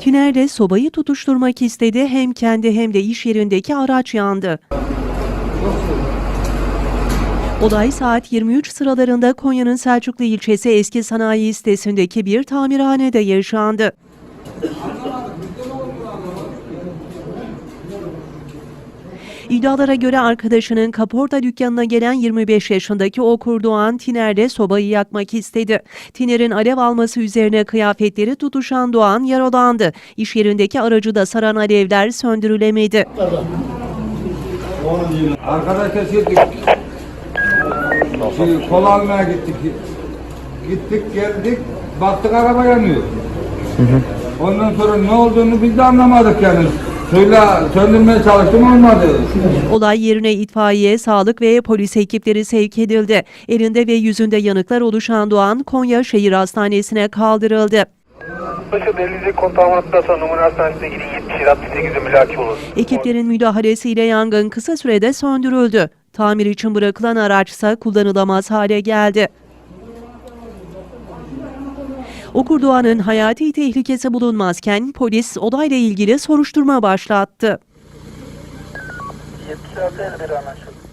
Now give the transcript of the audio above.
Tünelde sobayı tutuşturmak istedi hem kendi hem de iş yerindeki araç yandı. Olay saat 23 sıralarında Konya'nın Selçuklu ilçesi eski sanayi sitesindeki bir tamirhanede yaşandı. İddialara göre arkadaşının kaporta dükkanına gelen 25 yaşındaki Okur Doğan Tiner'de sobayı yakmak istedi. Tiner'in alev alması üzerine kıyafetleri tutuşan Doğan yaralandı. İş yerindeki aracı da saran alevler söndürülemedi. Arkadaşlar gittik. Şey, kola almaya gittik. Gittik geldik baktık araba yanıyor. Ondan sonra ne olduğunu biz de anlamadık yani. Söyle söndürmeye çalıştım olmadı. Olay yerine itfaiye, sağlık ve polis ekipleri sevk edildi. Elinde ve yüzünde yanıklar oluşan Doğan Konya Şehir Hastanesi'ne kaldırıldı. Başı belirli kontağımatında sonra numara hastanesine gidin 70 68'e mülaki olur. Ekiplerin müdahalesiyle yangın kısa sürede söndürüldü. Tamir için bırakılan araçsa kullanılamaz hale geldi. Okurdoğan'ın hayati tehlikesi bulunmazken polis olayla ilgili soruşturma başlattı. 76 51 anlaşıldı.